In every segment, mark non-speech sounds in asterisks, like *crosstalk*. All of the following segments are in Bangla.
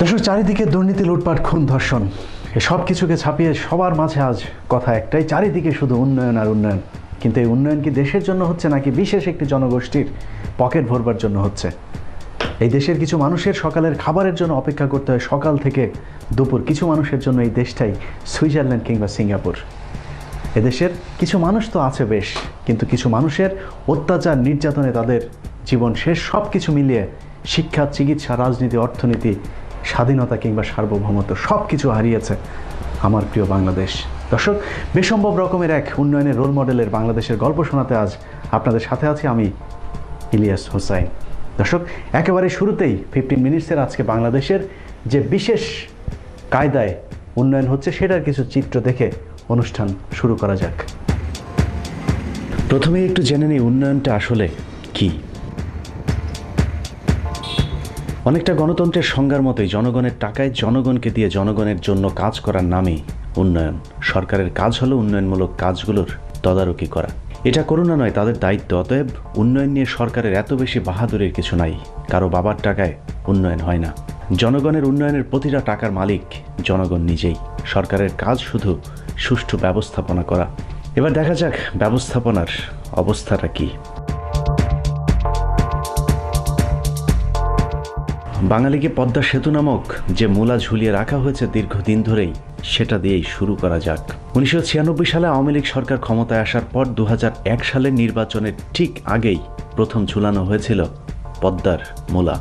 দর্শক, চারিদিকে দুর্নীতি, লুটপাট, খুন, ধর্ষণ সব কিছুকে ছাপিয়ে সবার মাঝে আজ কথা একটাই, চারিদিকে শুধু উন্নয়ন আর উন্নয়ন। কিন্তু এই উন্নয়ন কি দেশের জন্য হচ্ছে নাকি বিশেষ একটি জনগোষ্ঠীর পকেট ভরবার জন্য হচ্ছে? এই দেশের কিছু মানুষের সকালের খাবারের জন্য অপেক্ষা করতে হয় সকাল থেকে দুপুর। কিছু মানুষের জন্য এই দেশটাই সুইজারল্যান্ড কিংবা সিঙ্গাপুর। এদেশের কিছু মানুষ তো আছে বেশ, কিন্তু কিছু মানুষের অত্যাচার, নির্যাতনে তাদের জীবন শেষ। সব কিছু মিলিয়ে শিক্ষা, চিকিৎসা, রাজনীতি, অর্থনীতি স্বাধীনতা কিংবা সার্বভৌমত্ব সব কিছু হারিয়েছে আমার প্রিয় বাংলাদেশ। দর্শক, বেসম্ভব রকমের এক উন্নয়নের রোল মডেলের বাংলাদেশের গল্প শোনাতে আজ আপনাদের সাথে আছি আমি ইলিয়াস হোসাইন। দর্শক, একেবারে শুরুতেই ফিফটিন মিনিটসের আজকে বাংলাদেশের যে বিশেষ কায়দায় উন্নয়ন হচ্ছে সেটার কিছু চিত্র দেখে অনুষ্ঠান শুরু করা যাক। প্রথমেই একটু জেনে নিই উন্নয়নটা আসলে কি। অনেকটা গণতন্ত্রের সংজ্ঞার মতোই জনগণের টাকায় জনগণকে দিয়ে জনগণের জন্য কাজ করার নামই উন্নয়ন। সরকারের কাজ হলো উন্নয়নমূলক কাজগুলোর তদারকি করা। এটা করুণা নয়, তাদের দায়িত্ব। অতএব উন্নয়ন নিয়ে সরকারের এত বেশি বাহাদুরের কিছু নাই। কারও বাবার টাকায় উন্নয়ন হয় না। জনগণের উন্নয়নের প্রতিটা টাকার মালিক জনগণ নিজেই। সরকারের কাজ শুধু সুষ্ঠু ব্যবস্থাপনা করা। এবার দেখা যাক ব্যবস্থাপনার অবস্থাটা কী। বাঙালিকে পদ্মা সেতু নামক যে মূলা ঝুলিয়ে রাখা হয়েছে দীর্ঘদিন ধরেই, সেটা দিয়েই শুরু করা যাক। উনিশশো ছিয়ানব্বই সালে আওয়ামী লীগ সরকার ক্ষমতায় আসার পর দু সালের নির্বাচনের ঠিক আগেই প্রথম ঝুলানো হয়েছিল পদ্মার মূলা।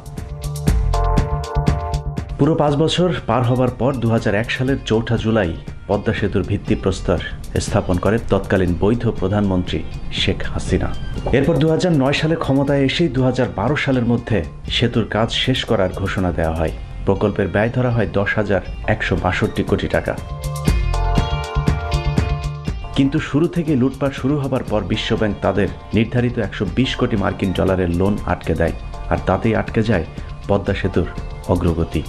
পুরো পাঁচ বছর পার হবার পর দু হাজার এক সালের চৌঠা জুলাই পদ্মা সেতুর ভিত্তিপ্রস্তর স্থাপন করে তৎকালীন বৈধ প্রধানমন্ত্রী শেখ হাসিনা। এরপর দু হাজার নয় সালে ক্ষমতায় এসেই দু হাজার বারো সালের মধ্যে সেতুর কাজ শেষ করার ঘোষণা দেওয়া হয়। প্রকল্পের ব্যয় ধরা হয় দশ হাজার একশো কোটি টাকা। কিন্তু শুরু থেকে লুটপাট শুরু হবার পর বিশ্বব্যাংক তাদের নির্ধারিত একশো বিশ কোটি মার্কিন ডলারের লোন আটকে দেয়, আর তাতেই আটকে যায় পদ্মা সেতুর অগ্রগতি।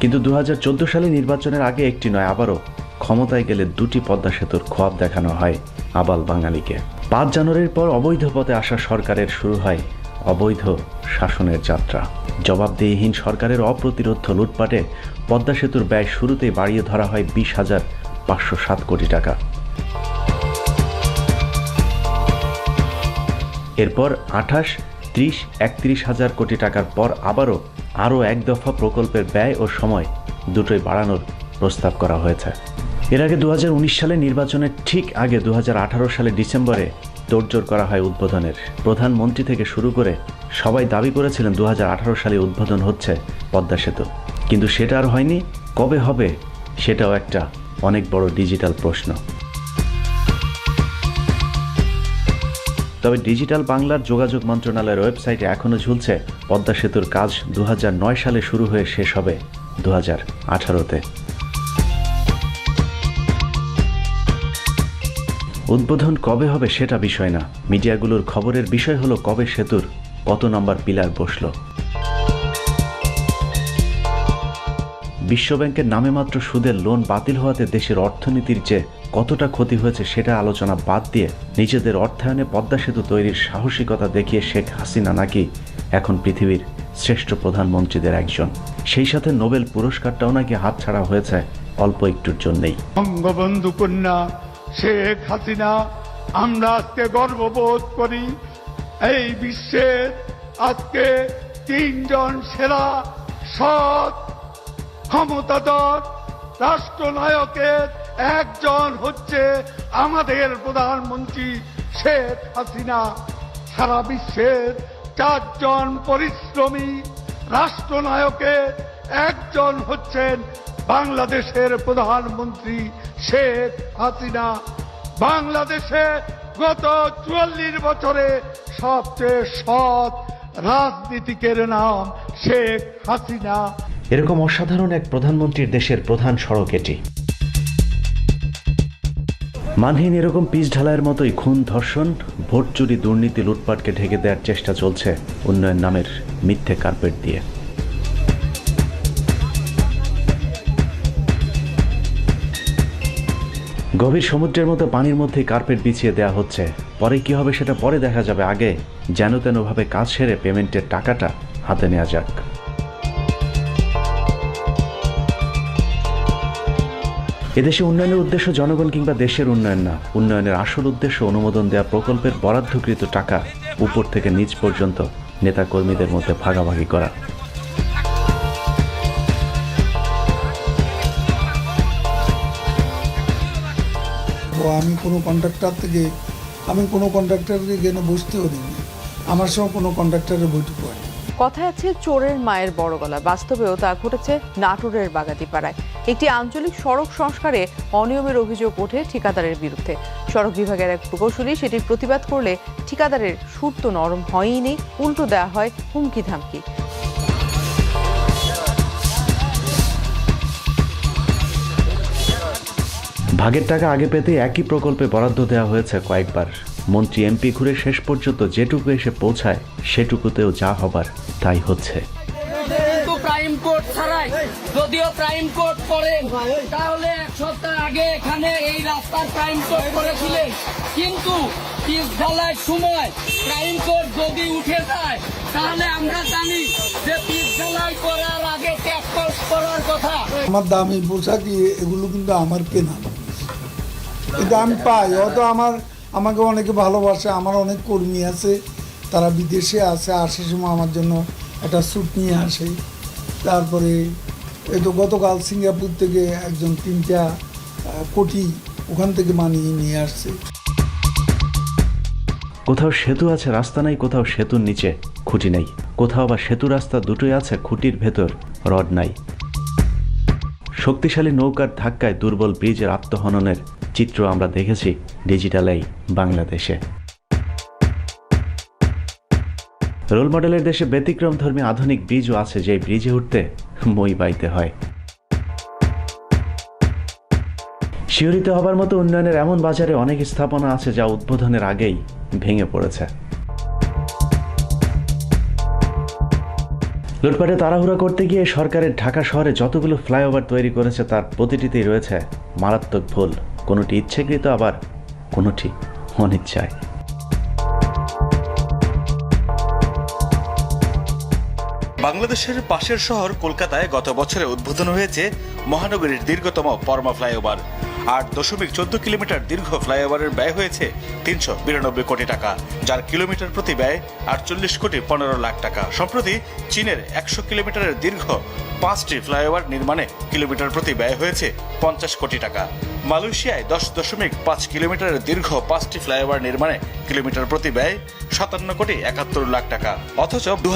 কিন্তু দু সালে নির্বাচনের আগে একটি নয়, আবারও ক্ষমতায় গেলে দুটি পদ্মা সেতুর খোয়াব দেখানো হয় আবাল বাঙালিকে। পাঁচ জানুয়ারির পর অবৈধ পথে আসা সরকারের শুরু হয় অবৈধ শাসনের যাত্রা। জবাবদিহিহীন সরকারের অপ্রতিরোধ লুটপাটে পদ্মা সেতুর ব্যয় শুরুতেই বাড়িয়ে ধরা হয় বিশ হাজার পাঁচশো সাত কোটি টাকা। এরপর আঠাশ ত্রিশ, একত্রিশ হাজার কোটি টাকার পর আবারও আরও এক দফা প্রকল্পের ব্যয় ও সময় দুটোই বাড়ানোর প্রস্তাব করা হয়েছে। এর আগে দু হাজার উনিশ সালে নির্বাচনের ঠিক আগে দু হাজার আঠারো সালে ডিসেম্বরে তোড়জোড় করা হয় উদ্বোধনের। প্রধানমন্ত্রী থেকে শুরু করে সবাই দাবি করেছিলেন দু হাজার আঠারো সালে উদ্বোধন হচ্ছে পদ্মা সেতু। কিন্তু সেটা আর হয়নি। কবে হবে সেটাও একটা অনেক বড় ডিজিটাল প্রশ্ন। তবে ডিজিটাল বাংলার যোগাযোগ মন্ত্রণালয়ের ওয়েবসাইটে এখনও ঝুলছে পদ্মা সেতুর কাজ দু হাজার নয় সালে শুরু হয়ে শেষ হবে দু হাজার উদ্বোধন কবে হবে সেটা বিষয় না। মিডিয়াগুলোর খবরের বিষয় হলো কবে সেতুর, কত নম্বর পিলার বসল। বিশ্বব্যাংকের নামে মাত্র সুদের লোন বাতিল হওয়াতে দেশের অর্থনীতির যে কতটা ক্ষতি হয়েছে সেটা আলোচনা বাদ দিয়ে নিজেদের অর্থায়নে পদ্মা সেতু তৈরির সাহসিকতা দেখিয়ে শেখ হাসিনা নাকি এখন পৃথিবীর শ্রেষ্ঠ প্রধানমন্ত্রীদের একজন। সেই সাথে নোবেল পুরস্কারটাও নাকি হাতছাড়া হয়েছে অল্প একটুর জন্যেই। বঙ্গবন্ধু কন্যা শেখ হাসিনা, আমরা আজকে গর্ববোধ করি। এই বিশ্বের আজকে তিনজন সেরা সৎ ক্ষমতাধর রাষ্ট্রনায়কের একজন হচ্ছে আমাদের প্রধানমন্ত্রী শেখ হাসিনা। সারা বিশ্বের চারজন পরিশ্রমী রাষ্ট্রনায়কের একজন হচ্ছেন বাংলাদেশের প্রধানমন্ত্রী শেখ হাসিনা। বাংলাদেশে গত চুয়াল্লিশ বছরে সবচেয়ে সৎ রাজনীতিকের নাম শেখ হাসিনা। এরকম অসাধারণ এক প্রধানমন্ত্রীর দেশের প্রধান সড়ক এটি। মানহীন এরকম পিচ ঢালাইয়ের মতোই খুন ধর্ষণ ভোট চুরি দুর্নীতি লুটপাটকে ঢেকে দেওয়ার চেষ্টা চলছে উন্নয়ন নামের মিথ্যে কার্পেট দিয়ে। গভীর সমুদ্রের মতো পানির মধ্যে কার্পেট বিছিয়ে দেওয়া হচ্ছে। পরে কি হবে সেটা পরে দেখা যাবে। আগে যেন তেনভাবে কাজ সেরে পেমেন্টের টাকাটা হাতে নেওয়া যাক। এদেশে উন্নয়নের উদ্দেশ্য জনগণ কিংবা দেশের উন্নয়ন না। উন্নয়নের আসল উদ্দেশ্য অনুমোদন দেওয়া প্রকল্পের বরাদ্দকৃত টাকা উপর থেকে নিচ পর্যন্ত নেতা কর্মীদের মধ্যে ভাগাভাগি করা। আমি কোনো কন্ট্রাক্টর থেকে আমি কোনো কন্ট্রাক্টরকে এখানে বসতেও দিইনি। আমার সঙ্গে কোনো কন্ট্রাক্টরের বৈঠক হয়নি কথায় আছে চোরের মায়ের বড় গলা। বাস্তবেও তা ঘটেছে নাটোরের বাগাতিপাড়ায়। একটি আঞ্চলিক সড়ক সংস্কারে অনিয়মের অভিযোগ ওঠে ঠিকাদারের বিরুদ্ধে। সড়ক বিভাগের এক প্রকৌশলী সেটির প্রতিবাদ করলে ঠিকাদারের সুর তো নরম হয়ইনি উল্টো দেওয়া হয় হুমকি ধামকি ভাগের টাকা আগে পেতে একই প্রকল্পে বরাদ্দ দেওয়া হয়েছে কয়েকবার। মন্ত্রী এমপি ঘুরে শেষ পর্যন্ত যেটুকু এসে পৌঁছায়, সেটুকুতেও যা হবার। তাই হচ্ছে। কিন্তু প্রাইম কোর্ট ছাড়াই যদিও প্রাইম কোর্ট করেন তাহলে এক সপ্তাহ আগে এখানে এই রাস্তার প্রাইম কোর্ট করেছিলেন। কিন্তু পিস ঢালার সময় প্রাইম কোর্ট যদি উঠে যায় তাহলে আমরা জানি যে পিস ঢালাই করার আগে ট্যাক্স করার কথা। আমার দামি পোশাকি এগুলো কিন্তু আমার কেনা। কিন্তু আমি পাই হয়তো আমার আমাকে অনেকে ভালোবাসে আমার অনেক কর্মী আছে। তারা বিদেশে আছে আসে সময় আমার জন্য একটা স্যুট নিয়ে আসে। তারপরে এই তো গতকাল সিঙ্গাপুর থেকে একজন তিনটা কোটি ওখান থেকে মানিয়ে নিয়ে আসছে। কোথাও সেতু আছে, রাস্তা নাই, কোথাও সেতুর নিচে খুঁটি নেই। কোথাও বা সেতু রাস্তা দুটোই আছে, খুঁটির ভেতর রড নাই। শক্তিশালী নৌকার ধাক্কায় দুর্বল ব্রিজের আত্মহননের চিত্র আমরা দেখেছি ডিজিটালেই বাংলাদেশে। রোল মডেলের দেশে ব্যতিক্রম ধর্মী আধুনিক ব্রিজও আছে যে ব্রিজে উঠতে মই বাইতে হয়। শিহরিত হবার মতো উন্নয়নের এমন বাজারে অনেক স্থাপনা আছে যা উদ্বোধনের আগেই ভেঙে পড়েছে। লুটপাটে তাড়াহুড়া করতে গিয়ে সরকারের ঢাকা শহরে যতগুলো ফ্লাইওভার তৈরি করেছে তার প্রতিটিতেই রয়েছে মারাত্মক ভুল। কোনোটি ইচ্ছেকৃত আবার কোনোটি অনিচ্ছায়। বাংলাদেশের পাশের শহর কলকাতায় গত বছরে উদ্বোধন হয়েছে মহানগরীর দীর্ঘতম পরমা ফ্লাইওভার। আট দশমিক চোদ্দ কিলোমিটার দীর্ঘ ফ্লাইওভারের ব্যয় হয়েছে তিনশো বিরানব্বই কোটি টাকা, যার কিলোমিটার প্রতি ব্যয় আটচল্লিশ কোটি পনেরো লাখ টাকা। সম্প্রতি চীনের একশো কিলোমিটারের দীর্ঘ পাঁচটি ফ্লাইওভার নির্মাণে কিলোমিটার প্রতি ব্যয় হয়েছে পঞ্চাশ কোটি টাকা। মালয়েশিয়ায় দশ দশমিক পাঁচ কিলোমিটারের দীর্ঘ পাঁচটি ফ্লাইওভার নির্মাণে কিলোমিটার প্রতি ব্যয় সাতান্ন কোটি একাত্তর লাখ টাকা। অথচ দু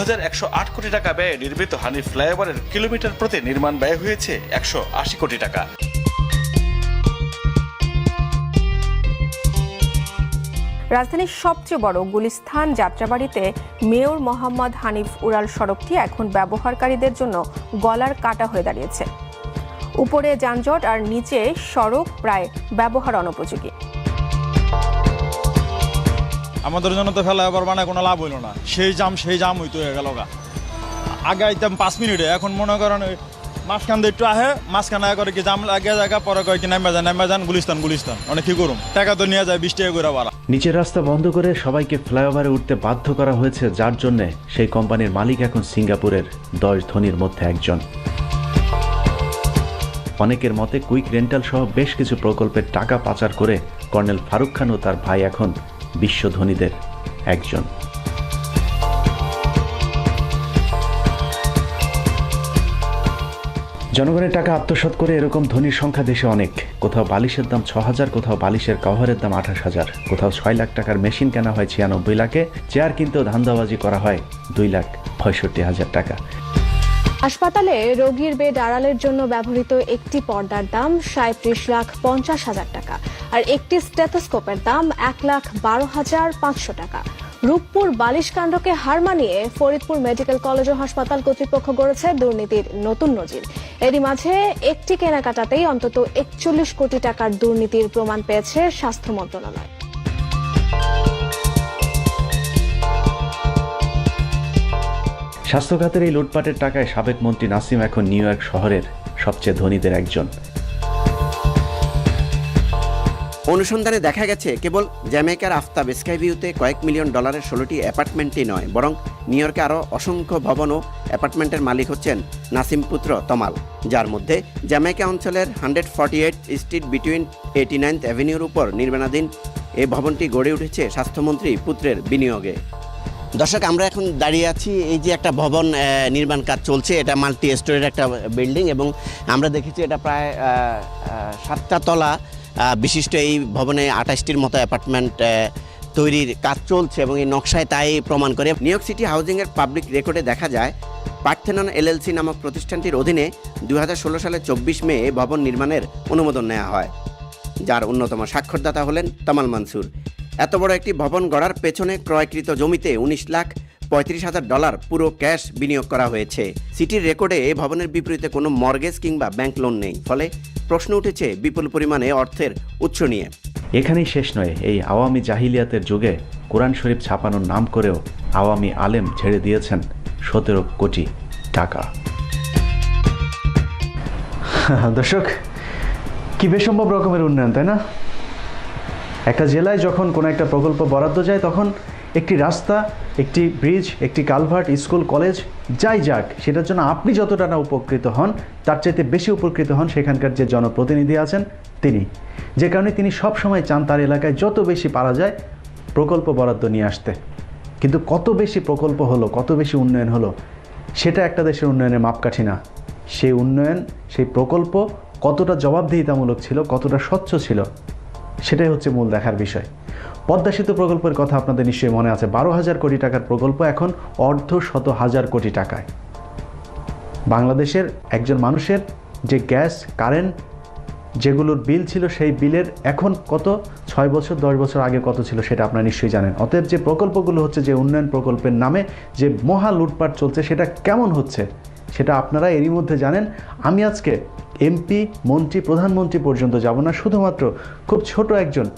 কোটি টাকা ব্যয়ে নির্মিত হানি ফ্লাইওভারের কিলোমিটার প্রতি নির্মাণ ব্যয় হয়েছে একশো আশি কোটি টাকা। রাজধানীর সবচেয়ে বড় গুলিস্থান যাত্রাবাড়িতে মেয়র মোহাম্মদ হানিফ উড়াল সড়কটি এখন ব্যবহারকারীদের জন্য গলার কাটা হয়ে দাঁড়িয়েছে। উপরে যানজট আর নিচে সড়ক প্রায় ব্যবহার অনুপযোগী। আমাদের জন্য তো ফেলা এবার মানে কোনো লাভ হইল না। সেই জাম সেই জাম হইতো হয়ে গেল গা। আগে আইতাম পাঁচ মিনিটে, এখন মনে করেন মাঝখান দিয়ে একটু আহে, মাঝখানে করে কি জাম লাগে জায়গা, পরে কয় কি নামে যান যান, গুলিস্তান গুলিস্তান। অনেক কি করুম? টাকা তো নিয়ে যায়, বিশ টাকা করে বাড়া নিচের রাস্তা বন্ধ করে সবাইকে ফ্লাইওভারে উঠতে বাধ্য করা হয়েছে, যার জন্যে সেই কোম্পানির মালিক এখন সিঙ্গাপুরের দশ ধনীর মধ্যে একজন। অনেকের মতে কুইক রেন্টাল সহ বেশ কিছু প্রকল্পের টাকা পাচার করে কর্নেল ফারুক খান ও তার ভাই এখন বিশ্ব ধনীদের একজন। জনগণের টাকা আত্মসাৎ করে এরকম ধনীর সংখ্যা দেশে অনেক। কোথাও বালিশের দাম ছ হাজার কোথাও বালিশের কভারের দাম আঠাশ হাজার কোথাও ছয় লাখ টাকার মেশিন কেনা হয় ছিয়ানব্বই লাখে, চেয়ার কিনতেও ধান্দাবাজি করা হয় দুই লাখ পঁয়ষট্টি হাজার টাকা। হাসপাতালে রোগীর বেড আড়ালের জন্য ব্যবহৃত একটি পর্দার দাম সাঁত্রিশ লাখ পঞ্চাশ হাজার টাকা। আর একটি স্টেথোস্কোপের দাম এক লাখ বারো হাজার পাঁচশো টাকা। রূপপুর বালিশ কাণ্ডকে হার মানিয়ে ফরিদপুর মেডিকেল কলেজ ও হাসপাতাল কর্তৃপক্ষ গড়েছে দুর্নীতির নতুন নজির। এরই মাঝে একটি কেনাকাটাতেই অন্তত একচল্লিশ কোটি টাকার দুর্নীতির প্রমাণ পেয়েছে স্বাস্থ্য মন্ত্রণালয়। স্বাস্থ্য খাতের এই লুটপাটের টাকায় সাবেক মন্ত্রী নাসিম এখন নিউ ইয়র্ক শহরের সবচেয়ে ধনীদের একজন। অনুসন্ধানে দেখা গেছে, কেবল জ্যামাইকার আফতাব স্কাইভিউতে কয়েক মিলিয়ন ডলারের ষোলোটি অ্যাপার্টমেন্টই নয়, বরং নিউ ইয়র্কে আরও অসংখ্য ভবন ও অ্যাপার্টমেন্টের মালিক হচ্ছেন নাসিম পুত্র তমাল, যার মধ্যে জ্যামাইকা অঞ্চলের hundred forty eight street between eighty ninth অ্যাভিনিউর উপর নির্মাণাধীন এই ভবনটি গড়ে উঠেছে স্বাস্থ্যমন্ত্রী পুত্রের বিনিয়োগে। দর্শক, আমরা এখন দাঁড়িয়ে আছি, এই যে একটা ভবন নির্মাণ কাজ চলছে, এটা মাল্টি স্টোরের একটা বিল্ডিং এবং আমরা দেখেছি এটা প্রায় সাতটা তলা। বিশিষ্ট এই ভবনে আঠাশটির মতো অ্যাপার্টমেন্ট তৈরির কাজ চলছে এবং এই নকশায় তাই প্রমাণ করে। নিউ ইয়র্ক সিটি হাউজিংয়ের পাবলিক রেকর্ডে দেখা যায়, পার্থেনন এলএলসি নামক প্রতিষ্ঠানটির অধীনে দু সালের চব্বিশ মে ভবন নির্মাণের অনুমোদন নেওয়া হয়, যার অন্যতম স্বাক্ষরদাতা হলেন তামাল মানসুর। এত বড় একটি ভবন গড়ার পেছনে ক্রয়কৃত জমিতে উনিশ লাখ পঁয়ত্রিশ হাজার ডলার পুরো ক্যাশ বিনিয়োগ করা হয়েছে। সিটির রেকর্ডে ভবনের বিপরীতে কোনো মর্গেজ কিংবা ব্যাংক লোন নেই, ফলে প্রশ্ন উঠেছে বিপুল পরিমাণে অর্থের উৎস নিয়ে। এখানেই শেষ নয় এই আওয়ামী জাহিলিয়াতের যুগে কোরআন শরীফ ছাপানোর নাম করেও আওয়ামী আলেম ছেড়ে দিয়েছেন সতেরো কোটি টাকা। *laughs* দর্শক কি বেসম্ভব রকমের উন্নয়ন তাই না? একটা জেলায় যখন কোনো একটা প্রকল্প বরাদ্দ যায় তখন একটি রাস্তা, একটি ব্রিজ একটি কালভার্ট, স্কুল, কলেজ, যাই যাক, সেটার জন্য আপনি যতটা না উপকৃত হন, তার চাইতে বেশি উপকৃত হন সেখানকার যে জনপ্রতিনিধি আছেন তিনি। যে কারণে তিনি সব সময় চান তার এলাকায় যত বেশি পারা যায়, প্রকল্প বরাদ্দ নিয়ে আসতে। কিন্তু কত বেশি প্রকল্প হলো, কত বেশি উন্নয়ন হলো, সেটা একটা দেশের উন্নয়নের মাপকাঠি না। সেই উন্নয়ন, সেই প্রকল্প কতটা জবাবদিহিতামূলক ছিল, কতটা স্বচ্ছ ছিল, সেটাই হচ্ছে মূল দেখার বিষয়। পদ্মা সেতু প্রকল্পের কথা আপনাদের নিশ্চয়ই মনে আছে। বারো হাজার কোটি টাকার প্রকল্প এখন অর্ধ শত হাজার কোটি টাকায়। বাংলাদেশের একজন মানুষের যে গ্যাস, কারেন্ট যেগুলোর বিল ছিল সেই বিলের এখন কত? ছয় বছর, দশ বছর আগে কত ছিল সেটা আপনারা নিশ্চয়ই জানেন। অতএব যে প্রকল্পগুলো হচ্ছে, যে উন্নয়ন প্রকল্পের নামে যে মহা লুটপাট চলছে, সেটা কেমন হচ্ছে সেটা আপনারা এরই মধ্যে জানেন। আমি আজকে এমপি, মন্ত্রী, প্রধানমন্ত্রী পর্যন্ত যাব না। শুধুমাত্র খুব ছোট একজন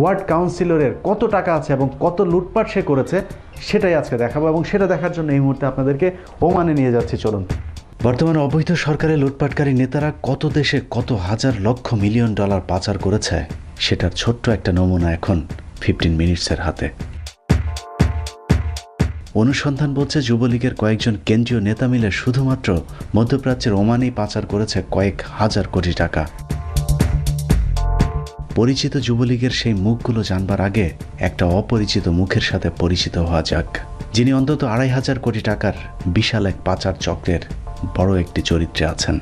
ওয়ার্ড কাউন্সিলরের কত টাকা আছে এবং কত লুটপাট সে করেছে, সেটাই আজকে দেখাবো এবং সেটা দেখার জন্য এই মুহূর্তে আপনাদেরকে ওমানে নিয়ে যাচ্ছি, চলুন। বর্তমানে অবৈধ সরকারের লুটপাটকারী নেতারা কত দেশে কত হাজার লক্ষ মিলিয়ন ডলার পাচার করেছে, সেটার ছোট্ট একটা নমুনা এখন ফিফটিন মিনিটসের হাতে। অনুসন্ধান বলছে যুবলীগের কয়েকজন কেন্দ্রীয় নেতা মিলে শুধুমাত্র মধ্যপ্রাচ্যের ওমানেই পাচার করেছে কয়েক হাজার কোটি টাকা। পরিচিত যুবলীগের সেই মুখগুলো জানবার আগে একটা অপরিচিত মুখের সাথে পরিচিত হওয়া যাক, যিনি অন্তত আড়াই হাজার কোটি টাকার বিশাল এক পাচার চক্রের বড় একটি চরিত্রে আছেন।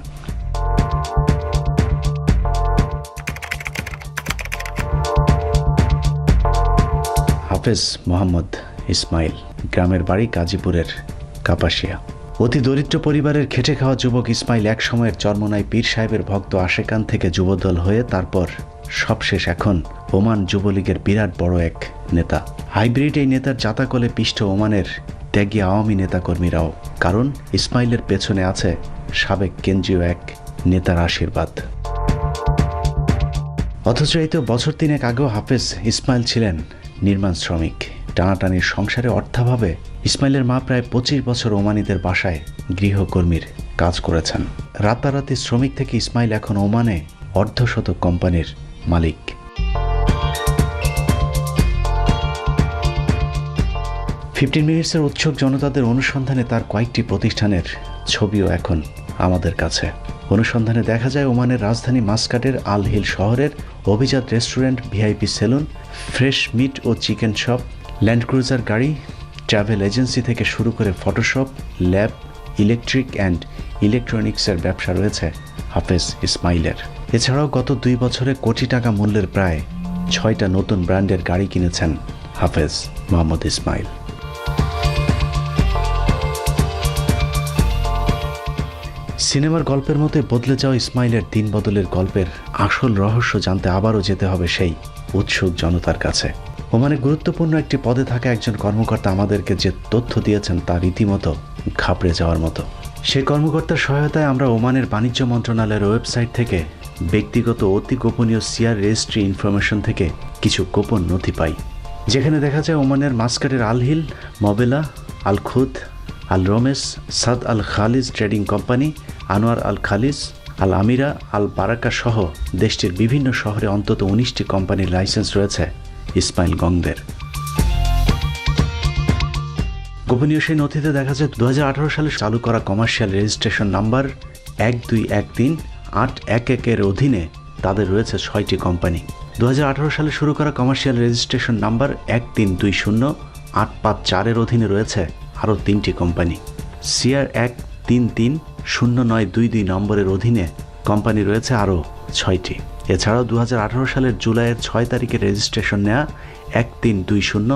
হাফেজ মোহাম্মদ ইসমাইল, গ্রামের বাড়ি গাজীপুরের কাপাসিয়া। অতি দরিদ্র পরিবারের খেটে খাওয়া যুবক ইসমাইল এক সময়ের চর্মনাই পীর সাহেবের ভক্ত আশেকান থেকে যুবদল হয়ে তারপর সবশেষ এখন ওমান যুবলীগের বিরাট বড় এক নেতা। হাইব্রিড এই নেতার জাতাকলে পিষ্ট ওমানের ত্যাগী আওয়ামী নেতাকর্মীরাও, কারণ ইসমাইলের পেছনে আছে সাবেক কেন্দ্রীয় এক নেতার আশীর্বাদ। অথচ এই তো বছর তিনেক আগেও হাফেজ ইসমাইল ছিলেন নির্মাণ শ্রমিক। টানাটানির সংসারে অর্থাভাবে ইসমাইলের মা প্রায় পঁচিশ বছর ওমানিদের বাসায় গৃহকর্মীর কাজ করেছেন। রাতারাতি শ্রমিক থেকে ইসমাইল এখন ওমানে অর্ধশতক কোম্পানির মালিক। ফিফটিন মিনিটসের উৎসুক জনতাদের অনুসন্ধানে তার কয়েকটি প্রতিষ্ঠানের ছবিও এখন আমাদের কাছে। অনুসন্ধানে দেখা যায় ওমানের রাজধানী মাস্কাটের আল হিল শহরের অভিজাত restaurant, VIP salon, fresh meat ও চিকেন শপ, ল্যান্ড ক্রুজার গাড়ি, ট্রাভেল এজেন্সি থেকে শুরু করে ফটোশপ, ল্যাব, ইলেকট্রিক অ্যান্ড ইলেকট্রনিক্সের ব্যবসা রয়েছে হাফেজ ইসমাইলের। এছাড়াও গত দুই বছরে কোটি টাকা মূল্যের প্রায় ছয়টা নতুন ব্র্যান্ডের গাড়ি কিনেছেন হাফেজ মোহাম্মদ ইসমাইল। সিনেমার গল্পের মতোই বদলে যাওয়া ইসমাইলের দিন বদলের গল্পের আসল রহস্য জানতে আবারও যেতে হবে সেই উৎসুক জনতার কাছে। ওমানে গুরুত্বপূর্ণ একটি পদে থাকা একজন কর্মকর্তা আমাদেরকে যে তথ্য দিয়েছেন তা রীতিমতো ঘাবড়ে যাওয়ার মতো। সেই কর্মকর্তার সহায়তায় আমরা ওমানের বাণিজ্য মন্ত্রণালয়ের ওয়েবসাইট থেকে ব্যক্তিগত অতি গোপনীয় সিআর রেজিস্ট্রি ইনফরমেশন থেকে কিছু গোপন নথি পাই। যেখানে দেখা যায় ওমানের মাস্কাটের Al Hil Mabela, Al Khoud, Al Rumais, Saad Al Khalij trading company, Anwar Al Khalij, Al Amira, Al Baraka সহ দেশটির বিভিন্ন শহরে অন্তত উনিশটি কোম্পানির লাইসেন্স রয়েছে ইসমাইল গংদের। গোপনীয় সেই নথিতে দেখা যায় দু হাজার আঠারো সালে চালু করা কমার্শিয়াল রেজিস্ট্রেশন নাম্বার এক দুই এক তিন আট এক একের অধীনে তাদের রয়েছে ছয়টি কোম্পানি। দু হাজার আঠেরো সালে শুরু করা কমার্শিয়াল রেজিস্ট্রেশন নাম্বার এক তিন দুই শূন্য, আট পাঁচ চারের অধীনে রয়েছে আরও তিনটি কোম্পানি। সিআর এক তিন তিন শূন্য নয় দুই দুই নম্বরের অধীনে কোম্পানি রয়েছে আরও ছয়টি। এছাড়াও দু হাজার আঠেরো সালের জুলাইয়ের ছয় তারিখে রেজিস্ট্রেশন নেওয়া এক তিন দুই শূন্য,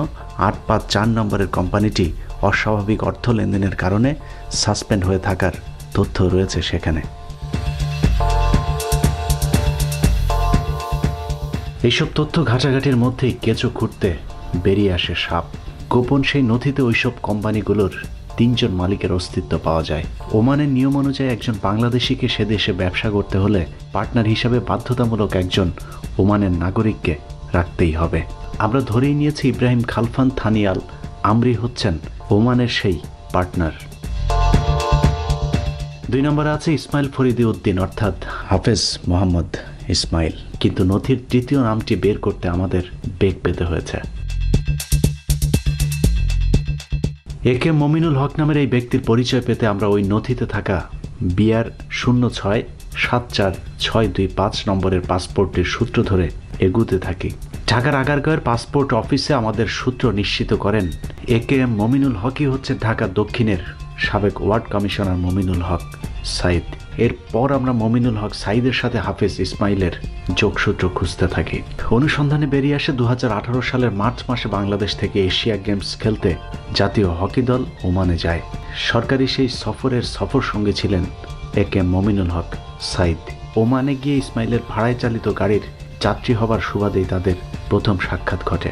আট পাঁচ চার নম্বরের কোম্পানিটি অস্বাভাবিক অর্থ লেনদেনের কারণে সাসপেন্ড হয়ে থাকার তথ্য রয়েছে সেখানে। এইসব তথ্য ঘাটাঘাটির মধ্যেই কেঁচো খুঁড়তে বেরিয়ে আসে সাপ। গোপন সেই নথিতে ওইসব কোম্পানিগুলোর তিনজন মালিকের অস্তিত্ব পাওয়া যায়। ওমানের নিয়ম অনুযায়ী একজন বাংলাদেশিকে সে দেশে ব্যবসা করতে হলে পার্টনার হিসাবে বাধ্যতামূলক একজন ওমানের নাগরিককে রাখতেই হবে। আমরা ধরেই নিয়েছি ইব্রাহিম খালফান থানিয়াল আমরি হচ্ছেন ওমানের সেই পার্টনার। দুই নম্বরে আছে ইসমাইল ফরিদি উদ্দিন, অর্থাৎ হাফেজ মোহাম্মদ ইসমাইল। কিন্তু নথির তৃতীয় নামটি বের করতে আমাদের বেগ পেতে হয়েছে। একে মমিনুল হক নামের এই ব্যক্তির পরিচয় পেতে আমরা ওই নথিতে থাকা বিয়ার শূন্য ছয় সাত চার ছয় দুই পাঁচ নম্বরের পাসপোর্টের সূত্র ধরে এগুতে থাকি। ঢাকার আগারগাঁয়ের পাসপোর্ট অফিসে আমাদের সূত্র নিশ্চিত করেন এ কে এম মমিনুল হকই হচ্ছে ঢাকা দক্ষিণের সাবেক ওয়ার্ড কমিশনার মমিনুল হক সাইদ। এরপর আমরা মমিনুল হক সাইদের সাথে হাফেজ ইসমাইলের যোগসূত্র খুঁজতে থাকি। অনুসন্ধানে বেরিয়ে আসে দু হাজার আঠারো সালের মার্চ মাসে বাংলাদেশ থেকে এশিয়া গেমস খেলতে জাতীয় হকি দল ওমানে যায়। সরকারি সেই সফরের সফর সঙ্গে ছিলেন এ কে মমিনুল হক সাইদ। ওমানে গিয়ে ইসমাইলের ভাড়ায় চালিত গাড়ির যাত্রী হবার সুবাদেই তাদের প্রথম সাক্ষাৎ ঘটে।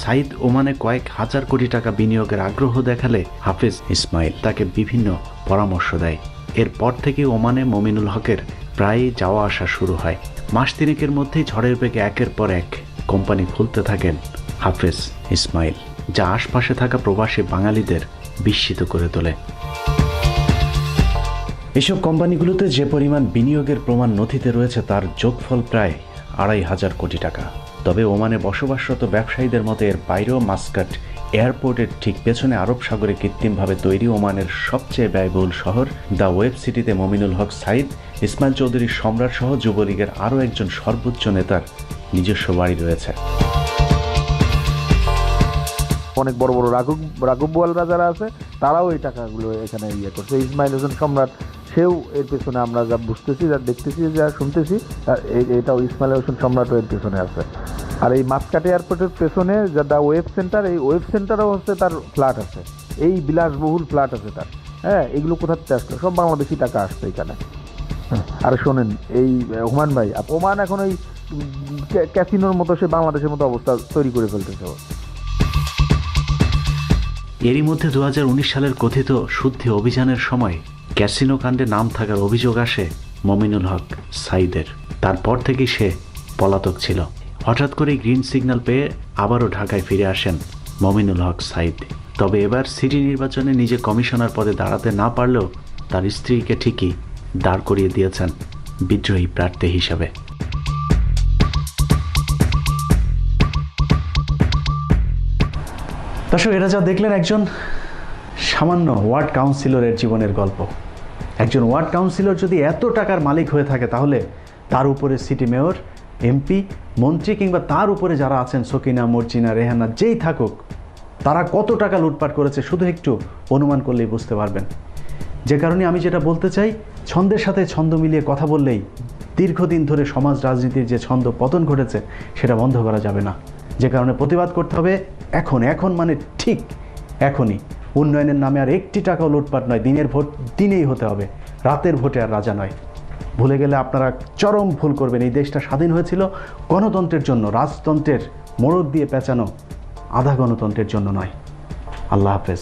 সাইদ ওমানে কয়েক হাজার কোটি টাকা বিনিয়োগের আগ্রহ দেখালে হাফেজ ইসমাইল তাকে বিভিন্ন পরামর্শ দেয়। এরপর থেকে ওমানে মমিনুল হকের প্রায়ই যাওয়া আসা শুরু হয়। মাস তিনেকের মধ্যেই ঝড়ের বেগে একের পর এক কোম্পানি খুলতে থাকেন হাফেজ ইসমাইল, যা আশপাশে থাকা প্রবাসী বাঙালিদের বিস্মিত করে তোলে। এসব কোম্পানিগুলোতে যে পরিমাণ বিনিয়োগের প্রমাণ নথিতে রয়েছে তার যোগফল প্রায় আড়াই হাজার কোটি টাকা। তবে ওমানে বসবাসরত ব্যবসায়ীদের মতে এর বাইরেও মাস্কাট এয়ারপোর্টের ঠিক পেছনে আরব সাগরে কৃত্রিমভাবে তৈরি ওমানের সবচেয়ে ব্যয়বহুল শহর, দ্য ওয়েব সিটিতে মমিনুল হক সাইদ, ইসমাইল চৌধুরীর সম্রাট সহ যুবলীগের আরও একজন সর্বোচ্চ নেতার নিজস্ব বাড়ি রয়েছে। অনেক বড় বড় রাঘব রাঘব বোয়ালরা যারা আছে, তারাও এই টাকাগুলো এখানে ইয়ে করছে। ইসমাইল হোসেন সম্রাট সেও এর পেছনে আমরা যা বুঝতেছি, যা দেখতেছি, যা শুনতেছি এটাও ইসমাইল হোসেন সম্রাটও এর পেছনে আছে। আর এই মাসকাট এয়ারপোর্টের পেছনে যা দ্য ওয়েব সেন্টার এই ওয়েব সেন্টারও হচ্ছে তার ফ্ল্যাট আছে। এই বিলাসবহুল ফ্ল্যাট আছে তার। হ্যাঁ এগুলো কোথা থেকে আসলো? সব বাংলাদেশি টাকা আসছে এখানে। আর শোনেন, এই হুমান ভাই ওমান এখন ওই ক্যাসিনোর মতো, সে বাংলাদেশের মতো অবস্থা তৈরি করে ফেলতেছে এরই মধ্যে দু হাজার উনিশ সালের কথিত শুদ্ধি অভিযানের সময় ক্যাসিনো কাণ্ডে নাম থাকার অভিযোগ আসে মমিনুল হক, সাইদের। তারপর থেকেই সে পলাতক ছিল। হঠাৎ করেই গ্রিন সিগন্যাল পেয়ে আবারও ঢাকায় ফিরে আসেন মমিনুল হক, সাইদ। তবে এবার সিটি নির্বাচনে নিজে কমিশনার পদে দাঁড়াতে না পারলেও তার স্ত্রীকে ঠিকই দাঁড় করিয়ে দিয়েছেন বিদ্রোহী প্রার্থী হিসাবে। দর্শক এটা যা দেখলেন একজন সামান্য ওয়ার্ড কাউন্সিলরের জীবনের গল্প। একজন ওয়ার্ড কাউন্সিলর যদি এত টাকার মালিক হয়ে থাকে, তাহলে তার উপরে সিটি মেয়র, এমপি, মন্ত্রী কিংবা তার উপরে যারা আছেন, সকিনা, মর্জিনা, রেহানা, যেই থাকুক, তারা কত টাকা লুটপাট করেছে শুধু একটু অনুমান করলেই বুঝতে পারবেন। যে কারণে আমি যেটা বলতে চাই, ছন্দের সাথে ছন্দ মিলিয়ে কথা বললেই দীর্ঘদিন ধরে সমাজ রাজনীতির যে ছন্দ পতন ঘটেছে, সেটা বন্ধ করা যাবে না। যে কারণে প্রতিবাদ করতে হবে এখন এখন মানে ঠিক এখনই। উন্নয়নের নামে আর একটি টাকাও লুটপাট নয়, দিনের ভোট দিনেই হতে হবে। রাতের ভোটে আর রাজা নয়। ভুলে গেলে আপনারা চরম ভুল করবেন। এই দেশটা স্বাধীন হয়েছিল গণতন্ত্রের জন্য, রাজতন্ত্রের মোড়ক দিয়ে পেঁচানো আধা গণতন্ত্রের জন্য নয়। আল্লাহ হাফেজ।